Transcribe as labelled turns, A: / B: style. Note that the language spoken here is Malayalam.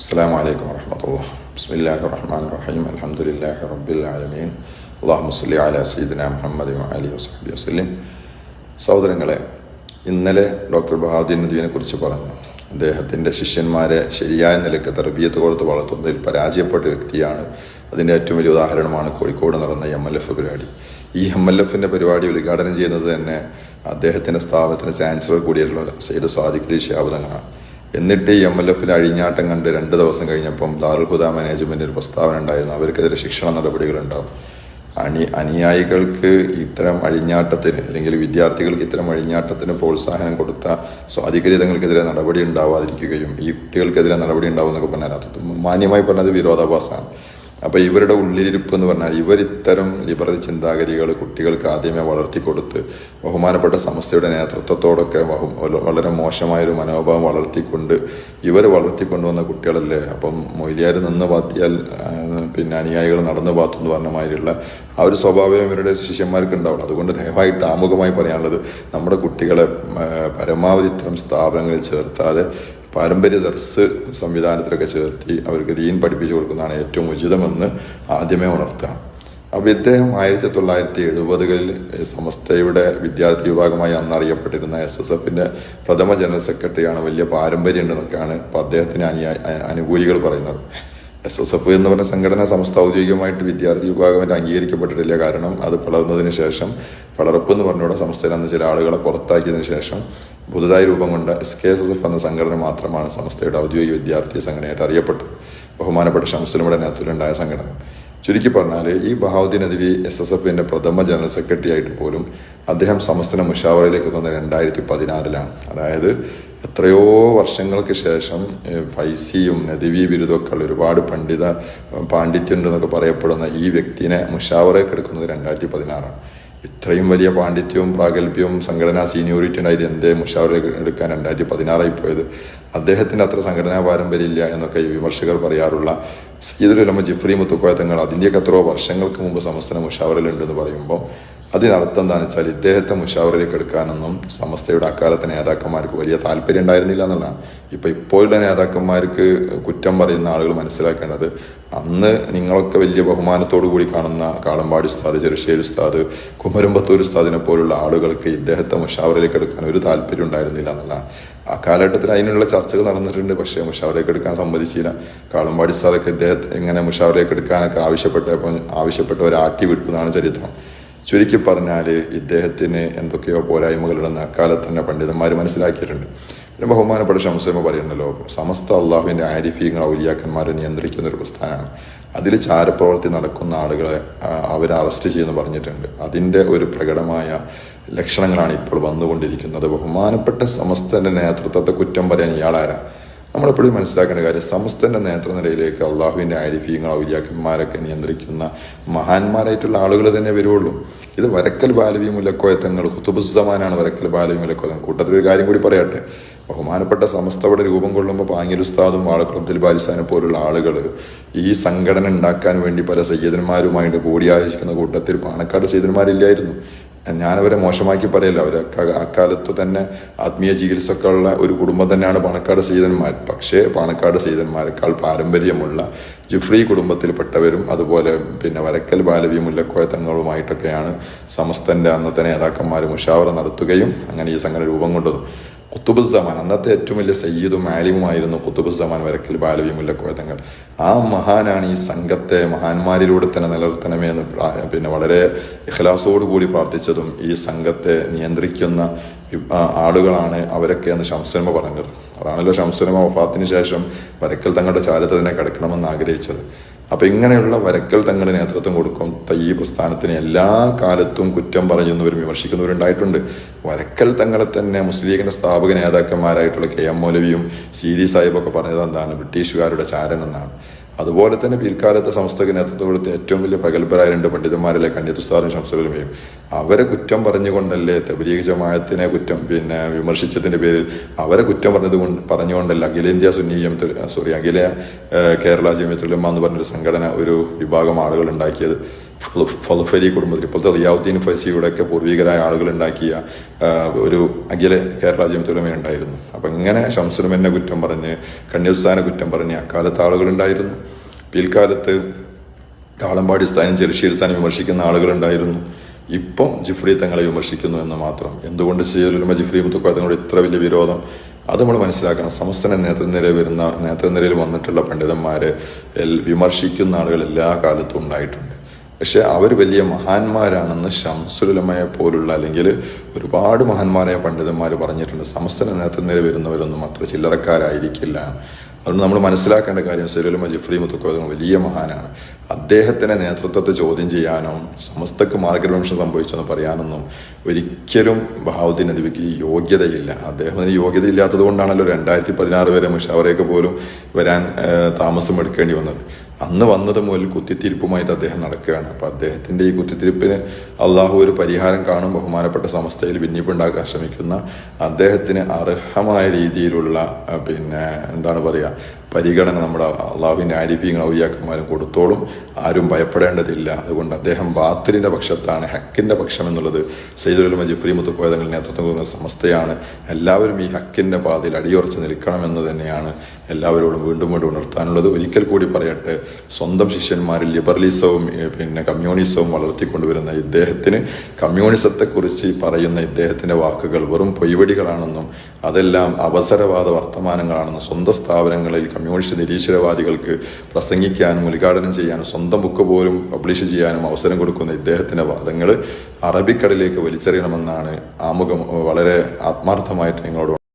A: السلام عليكم ورحمة الله بسم الله الرحمن الرحيم الحمد لله رب العالمين اللهم صل على سيدنا محمد وعلى وصحبه وسلم സഹോദരങ്ങളെ ഇന്നലെ ഡോക്ടർ ബഹാദുദ്ദീൻ നദീനെ കുറിച്ച് പറഞ്ഞു അദ്ദേഹത്തിൻ്റെ ശിഷ്യന്മാരെ ശരിയായ നിലയ്ക്ക് തർബീയത്ത് കൊടുത്ത് വളർത്തുന്നതിൽ പരാജയപ്പെട്ട വ്യക്തിയാണ് അതിൻ്റെ ഏറ്റവും വലിയ ഉദാഹരണമാണ് കോഴിക്കോട് നടന്ന എം എൽ എഫ് പരിപാടി ഈ എം എൽ എഫിൻ്റെ പരിപാടി ഉദ്ഘാടനം ചെയ്യുന്നത് തന്നെ അദ്ദേഹത്തിൻ്റെ സ്ഥാപനത്തിൻ്റെ ചാൻസലർ കൂടിയായിട്ടുള്ള സയ്യിദ് സ്വാദിഖ് അലി ഷിഹാബ് തങ്ങളാണ് എന്നിട്ട് എം എൽ എഫിൽ അഴിഞ്ഞാട്ടം കണ്ട് രണ്ട് ദിവസം കഴിഞ്ഞപ്പം ലാൽഹുദ മാനേജ്മെന്റിന് ഒരു പ്രസ്താവന ഉണ്ടായിരുന്നു. അവർക്കെതിരെ ശിക്ഷണ നടപടികളുണ്ടാവും. അണി അനുയായികൾക്ക് ഇത്തരം അഴിഞ്ഞാട്ടത്തിന് അല്ലെങ്കിൽ വിദ്യാർത്ഥികൾക്ക് ഇത്തരം അഴിഞ്ഞാട്ടത്തിന് പ്രോത്സാഹനം കൊടുത്ത സ്വാധികരിതങ്ങൾക്കെതിരെ നടപടി ഉണ്ടാവാതിരിക്കുകയും ഈ കുട്ടികൾക്കെതിരെ നടപടി ഉണ്ടാവുമെന്നൊക്കെ പറഞ്ഞാൽ അത് മാന്യമായി പറഞ്ഞത് വിരോധാഭാസമാണ്. അപ്പോൾ ഇവരുടെ ഉള്ളിലിരിപ്പ് എന്ന് പറഞ്ഞാൽ ഇവർ ഇത്തരം ലിബറൽ ചിന്താഗതികൾ കുട്ടികൾക്ക് ആദ്യമേ വളർത്തിക്കൊടുത്ത് ബഹുമാനപ്പെട്ട സംസ്ഥയുടെ നേതൃത്വത്തോടൊക്കെ വളരെ മോശമായൊരു മനോഭാവം വളർത്തിക്കൊണ്ട് ഇവർ വളർത്തിക്കൊണ്ടുവന്ന കുട്ടികളല്ലേ? അപ്പം മൊയ്ലിയാർ നിന്ന് പാത്തിയാൽ പിന്നെ അനുയായികൾ നടന്നു പാത്തു എന്ന് പറഞ്ഞ മാതിരിയുള്ള ആ ഒരു സ്വഭാവം ഇവരുടെ ശിഷ്യന്മാർക്ക് ഉണ്ടാവുള്ളൂ അതുകൊണ്ട് ദയവായിട്ട് ആമുഖമായി പറയാനുള്ളത് നമ്മുടെ കുട്ടികളെ പരമാവധി ഇത്തരം സ്ഥാപനങ്ങളിൽ ചേർത്താതെ പാരമ്പര്യ ദർസ് സംവിധാനത്തിലൊക്കെ ചേർത്തി അവർക്ക് ദീൻ പഠിപ്പിച്ചു കൊടുക്കുന്നതാണ് ഏറ്റവും ഉചിതമെന്ന് ആദ്യമേ ഉണർത്താം അപ്പോൾ ഇദ്ദേഹം ആയിരത്തി തൊള്ളായിരത്തി എഴുപതുകളിൽ സമസ്തയുടെ വിദ്യാർത്ഥി വിഭാഗമായി അന്ന് അറിയപ്പെട്ടിരുന്ന എസ് എസ് എഫിന്റെ പ്രഥമ ജനറൽ സെക്രട്ടറിയാണ് വലിയ പാരമ്പര്യം ഉണ്ടെന്നൊക്കെയാണ് ഇപ്പോൾ അദ്ദേഹത്തിന് അനുകൂലികൾ പറയുന്നത്. എസ് എസ് എഫ് എന്ന് പറഞ്ഞ സംഘടന സംസ്ഥ ഔദ്യോഗികമായിട്ട് വിദ്യാർത്ഥി വിഭാഗം അംഗീകരിക്കപ്പെട്ടിട്ടില്ല. കാരണം അത് പിളർന്നതിന് ശേഷം പിളർപ്പ് എന്ന് പറഞ്ഞുകൂടെ സംസ്ഥയിൽ നിന്ന് ചില ആളുകളെ പുറത്താക്കിയതിനു ശേഷം പുതുതായി രൂപം കൊണ്ട S K S S F എന്ന സംഘടന മാത്രമാണ് സംസ്ഥയുടെ ഔദ്യോഗിക വിദ്യാർത്ഥി സംഘടനയായിട്ട് അറിയപ്പെട്ടത്. ബഹുമാനപ്പെട്ട ഷംസുലയുടെ നേതൃത്വത്തിലുണ്ടായ സംഘടന. ചുരുക്കി പറഞ്ഞാൽ ഈ ബഹാവുദ്ദീൻ അദ്വി എസ് എസ് എഫിന്റെ പ്രഥമ ജനറൽ സെക്രട്ടറി ആയിട്ട് പോലും അദ്ദേഹം സമസ്തന മുഷാവറയിലേക്ക് വന്നത് രണ്ടായിരത്തി പതിനാറിലാണ്. അതായത് എത്രയോ വർഷങ്ങൾക്ക് ശേഷം ഫൈസിയും നദിവി ബിരുദമൊക്കെ ഉള്ള ഒരുപാട് പണ്ഡിത പാണ്ഡിത്യുണ്ട് എന്നൊക്കെ പറയപ്പെടുന്ന ഈ വ്യക്തിനെ മുഷാവറേ എടുക്കുന്നത് രണ്ടായിരത്തി പതിനാറാണ് ഇത്രയും വലിയ പാണ്ഡിത്യവും പ്രാഗൽഭ്യവും സംഘടനാ സീനിയോറിറ്റി ഉണ്ടായിട്ട് എന്തേ മുഷാവറ എടുക്കാൻ രണ്ടായിരത്തി പതിനാറായി പോയത്? അദ്ദേഹത്തിന് അത്ര സംഘടനാ പാരമ്പര്യം ഇല്ല എന്നൊക്കെ ഈ വിമർശകർ പറയാറുള്ള സീദുലമ ജിഫ്രി മുത്തുക്കോയ തങ്ങൾ അതിന്റെയൊക്കെ എത്രയോ വർഷങ്ങൾക്ക് മുമ്പ് സമസ്തന മുഷാവറിലുണ്ടെന്ന് പറയുമ്പോൾ അതിനർത്ഥം എന്താണെന്ന് വെച്ചാൽ ഇദ്ദേഹത്തെ മുഷാവറിലേക്ക് എടുക്കാനൊന്നും സമസ്തയുടെ അക്കാലത്തെ നേതാക്കന്മാർക്ക് വലിയ താല്പര്യം ഉണ്ടായിരുന്നില്ല എന്നുള്ളതാണ്. ഇപ്പൊ ഇപ്പോഴുള്ള നേതാക്കന്മാർക്ക് കുറ്റം പറയുന്ന ആളുകൾ മനസ്സിലാക്കേണ്ടത് അന്ന് നിങ്ങളൊക്കെ വലിയ ബഹുമാനത്തോടു കൂടി കാണുന്ന കാളമ്പാടി ഉസ്താദ് ചെറുശ്ശേരി ഉസ്താദ് കുമരമ്പത്തൂർ ഉസ്താദിനെ പോലുള്ള ആളുകൾക്ക് ഇദ്ദേഹത്തെ മുഷാവറിലേക്ക് എടുക്കാൻ ഒരു താല്പര്യം ഉണ്ടായിരുന്നില്ല എന്നുള്ളതാണ്. ആ കാലഘട്ടത്തിൽ അതിനുള്ള ചർച്ചകൾ നടന്നിട്ടുണ്ട് പക്ഷേ മുഷാവറിലേക്ക് എടുക്കാൻ സമ്മതിച്ചില്ല. കാളമ്പാടി ഉസ്താദൊക്കെ ഇദ്ദേഹത്തെ എങ്ങനെ മുഷാവറിലേക്ക് എടുക്കാനൊക്കെ ആവശ്യപ്പെട്ടപ്പോൾ ആവശ്യപ്പെട്ട ഒരു ആട്ടി എന്നാണ് ചരിത്രം. ചുരുക്കി പറഞ്ഞാൽ ഇദ്ദേഹത്തിന് എന്തൊക്കെയോ പോരായ്മകളുണ്ടെന്ന് അക്കാലത്ത് തന്നെ പണ്ഡിതന്മാർ മനസ്സിലാക്കിയിട്ടുണ്ട്. പിന്നെ ബഹുമാനപ്പെട്ട ശംസേമ പറയുന്നല്ലോ സമസ്ത അള്ളാഹുവിന്റെ ആരിഫീങ്ങൾ ഔലിയാക്കന്മാരെ നിയന്ത്രിക്കുന്ന ഒരു പ്രസ്ഥാനമാണ് അതിൽ ചാരപ്രവർത്തി നടക്കുന്ന ആളുകളെ അവർ അറസ്റ്റ് ചെയ്യുമെന്ന് പറഞ്ഞിട്ടുണ്ട്. അതിന്റെ ഒരു പ്രകടമായ ലക്ഷണങ്ങളാണ് ഇപ്പോൾ വന്നുകൊണ്ടിരിക്കുന്നത്. ബഹുമാനപ്പെട്ട സമസ്തന്റെ നേതൃത്വത്തെ കുറ്റം പറയാൻ ഇയാളാരാ? നമ്മളെപ്പോഴും മനസ്സിലാക്കേണ്ട കാര്യം സമസ്തന്റെ നേതൃനിരയിലേക്ക് അള്ളാഹുവിന്റെ ആരിഫീങ്ങൾ ഔലിയാക്കന്മാരൊക്കെ നിയന്ത്രിക്കുന്ന മഹാന്മാരായിട്ടുള്ള ആളുകൾ തന്നെ വരുള്ളൂ ഇത് വരക്കൽ ബാലവി മുലക്കോയത്തങ്ങൾ കുത്തുബുസമാനാണ് വരക്കൽ ബാലവി മുലക്കോയത്തങ്ങൾ. കൂട്ടത്തിൽ ഒരു കാര്യം കൂടി പറയട്ടെ. ബഹുമാനപ്പെട്ട സമസ്തയുടെ രൂപം കൊള്ളുമ്പോൾ പാങ്ങിൽ ഉസ്താദും ബാലിസ്ഥാനും പോലുള്ള ആളുകൾ ഈ സംഘടന ഉണ്ടാക്കാൻ വേണ്ടി പല സയ്യദന്മാരുമായിട്ട് കൂടിയാലോചിക്കുന്ന കൂട്ടത്തിൽ പാണക്കാട് സയ്യദന്മാരില്ലായിരുന്നു. ഞാനവരെ മോശമാക്കി പറയില്ല. അവർ അക്കാലത്ത് തന്നെ ആത്മീയ ചികിത്സക്കുള്ള ഒരു കുടുംബം തന്നെയാണ് പാണക്കാട് സീതന്മാർ പക്ഷേ പാണക്കാട് സീതന്മാരെക്കാൾ പാരമ്പര്യമുള്ള ജിഫ്രി കുടുംബത്തിൽപ്പെട്ടവരും അതുപോലെ പിന്നെ വരക്കൽ ബാലവി മുല്ലക്കോയ തങ്ങളുമായിട്ടൊക്കെയാണ് സമസ്തന്റെ അന്നത്തെ നേതാക്കന്മാർ മുഷാവറ നടത്തുകയും അങ്ങനെ ഈ സംഘടന രൂപം കൊണ്ടതും. കുത്തുബുസമാൻ അന്നത്തെ ഏറ്റവും വലിയ സയ്യിദും ആലിമുമായിരുന്നു കുത്തുബുസമാൻ വരക്കൽ ബാലവി മുല്ലക്കോയതങ്ങൾ ആ മഹാനാണ് ഈ സംഘത്തെ മഹാന്മാരിലൂടെ തന്നെ നിലനിർത്തണമേ എന്ന് പിന്നെ വളരെ ഇഖ്ലാസോട് കൂടി പ്രാർത്ഥിച്ചതും ഈ സംഘത്തെ നിയന്ത്രിക്കുന്ന ആളുകളാണ് അവരൊക്കെ എന്ന് ശംസരമ പറഞ്ഞത്. അതാണല്ലോ ശംസരമ വഫാത്തിന് ശേഷം വരക്കൽ തങ്ങളുടെ ചാരത്തെ തന്നെ കിടക്കണമെന്ന് ആഗ്രഹിച്ചത്. അപ്പൊ ഇങ്ങനെയുള്ള വരക്കൽ തങ്ങളുടെ നേതൃത്വം കൊടുക്കും. തയ്യീ പ്രസ്ഥാനത്തിന് എല്ലാ കാലത്തും കുറ്റം പറയുന്നവരും വിമർശിക്കുന്നവരുണ്ടായിട്ടുണ്ട്. വരക്കൽ തങ്ങളെ തന്നെ മുസ്ലിം ലീഗിന്റെ സ്ഥാപക നേതാക്കന്മാരായിട്ടുള്ള കെ എം മൗലവിയും സി ഡി സാഹിബൊക്കെ പറഞ്ഞത് എന്താണ്? ബ്രിട്ടീഷുകാരുടെ ചാരൻ എന്നാണ്. അതുപോലെ തന്നെ പിൽക്കാലത്തെ സംസ്ഥക്ക് നേതൃത്വം കൊടുത്ത ഏറ്റവും വലിയ പ്രഗത്ഭരായ രണ്ട് പണ്ഡിതന്മാരിലെ കണ്യത്തുസ്താദും ശംസുലമയും അവരെ കുറ്റം പറഞ്ഞുകൊണ്ടല്ലേ തബലീഗ് ജമാഅത്തിനെ കുറ്റം പിന്നെ വിമർശിച്ചതിന്റെ പേരിൽ അവരെ കുറ്റം പറഞ്ഞത് കൊണ്ട് പറഞ്ഞുകൊണ്ടല്ല അഖിലേന്ത്യാ സുന്നി ജമിയത്തുൽ സോറി അഖില കേരള ജമിത്തുലമ്മ എന്ന് പറഞ്ഞൊരു സംഘടന ഒരു വിഭാഗം ആളുകൾ ഉണ്ടാക്കിയത്. ഫലഫരി കുടുംബത്തിൽ. ഇപ്പോഴത്തെ റിയാവുദ്ദീൻ ഒക്കെ പൂർവികരായ ആളുകൾ ഉണ്ടാക്കിയ ഒരു അഖില കേരള ജമത്തുലമ ഉണ്ടായിരുന്നു അപ്പം ഇങ്ങനെ ഷംസുലമനെ കുറ്റം പറഞ്ഞ് കണ്ണിയുസ്ഥാനെ കുറ്റം പറഞ്ഞ് അക്കാലത്ത് ആളുകളുണ്ടായിരുന്നു. പിൽക്കാലത്ത് താളമ്പാടി സ്ഥാനം ചെറുശ്ശേരി സ്ഥാനം വിമർശിക്കുന്ന ആളുകളുണ്ടായിരുന്നു. ഇപ്പം ജിഫ്രി തങ്ങളെ വിമർശിക്കുന്നു എന്ന് മാത്രം. എന്തുകൊണ്ട് ചെയ്യലുമ ജിഫ്രി മുത്തുക്കോ ഇത്ര വലിയ വിരോധം? അത് നമ്മൾ മനസ്സിലാക്കണം. സമസ്തന നേതൃനിരയിൽ വരുന്ന നേതൃനിരയിൽ വന്നിട്ടുള്ള പണ്ഡിതന്മാരെ വിമർശിക്കുന്ന ആളുകൾ എല്ലാ കാലത്തും ഉണ്ടായിട്ടുണ്ട്. പക്ഷെ അവർ വലിയ മഹാന്മാരാണെന്ന് ഷംസുലമയെ പോലുള്ള അല്ലെങ്കിൽ ഒരുപാട് മഹാന്മാരായ പണ്ഡിതന്മാർ പറഞ്ഞിട്ടുണ്ട്. സമസ്തന നേതൃനിരയിൽ വരുന്നവരൊന്നും അത്ര ചില്ലറക്കാരായിരിക്കില്ല. അതുകൊണ്ട് നമ്മൾ മനസ്സിലാക്കേണ്ട കാര്യം സലുലമ ജിഫ്രി മുത്തുക്കോ വലിയ മഹാനാണ്. അദ്ദേഹത്തിന്റെ നേതൃത്വത്തെ ചോദ്യം ചെയ്യാനോ സമസ്തക്ക് മാർഗദർശനം സംഭവിച്ചെന്ന് പറയാനൊന്നും ഒരിക്കലും ബഹാവുദ്ദീൻ നദിക്ക് യോഗ്യതയില്ല. അദ്ദേഹത്തിന് യോഗ്യത ഇല്ലാത്തത് കൊണ്ടാണല്ലോ രണ്ടായിരത്തി പതിനാറ് വരെ മുഷാവറയൊക്കെ പോലും വരാൻ താമസം എടുക്കേണ്ടി വന്നത്. അന്ന് വന്നത് മുതൽ കുത്തിത്തിരിപ്പുമായിട്ട് അദ്ദേഹം നടക്കുകയാണ്. അപ്പോൾ അദ്ദേഹത്തിന്റെ ഈ കുത്തിത്തിരിപ്പിന് അള്ളാഹു ഒരു പരിഹാരം കാണും ബഹുമാനപ്പെട്ട സമസ്തയിൽ ഭിന്നിപ്പുണ്ടാക്കാൻ ശ്രമിക്കുന്ന അദ്ദേഹത്തിന് അർഹമായ രീതിയിലുള്ള പിന്നെ എന്താണ് പറയുക പരിഗണന നമ്മുടെ അള്ളാഹുവിന്റെ ആരിഫീങ്ങൾ ഔലിയാക്കന്മാരും കൊടുത്തോളും. ആരും ഭയപ്പെടേണ്ടതില്ല. അതുകൊണ്ട് അദ്ദേഹം ബാത്തിലിന്റെ പക്ഷത്താണ് ഹക്കിന്റെ പക്ഷം എന്നുള്ളത് സൈദുലമ ജിഫ്രി മുത്തുക്കോയ തങ്ങൾ നേതൃത്വം കൊടുക്കുന്ന സമസ്തയാണ്. എല്ലാവരും ഈ ഹക്കിന്റെ പാതയിൽ അടിയുറച്ച് നിൽക്കണമെന്ന് തന്നെയാണ് എല്ലാവരോടും വീണ്ടും വീണ്ടും ഉണർത്താനുള്ളത് ഒരിക്കൽ കൂടി പറയട്ടെ സ്വന്തം ശിഷ്യന്മാരിൽ ലിബറലിസവും പിന്നെ കമ്മ്യൂണിസവും വളർത്തിക്കൊണ്ടുവരുന്ന ഇദ്ദേഹത്തിന് കമ്മ്യൂണിസത്തെക്കുറിച്ച് പറയുന്ന ഇദ്ദേഹത്തിന്റെ വാക്കുകൾ വെറും പൊയ്വടികളാണെന്നും അതെല്ലാം അവസരവാദ വർത്തമാനങ്ങളാണെന്നും സ്വന്തം സ്ഥാപനങ്ങളിൽ കമ്മ്യൂണിസ്റ്റ് നിരീശ്വരവാദികൾക്ക് പ്രസംഗിക്കാനും ഉദ്ഘാടനം ചെയ്യാനും സ്വന്തം ബുക്ക് പോലും പബ്ലിഷ് ചെയ്യാനും അവസരം കൊടുക്കുന്ന ഇദ്ദേഹത്തിന്റെ വാദങ്ങൾ അറബിക്കടലിലേക്ക് വലിച്ചെറിയണമെന്നാണ് ആമുഖം വളരെ ആത്മാർത്ഥമായിട്ട് നിങ്ങളോട്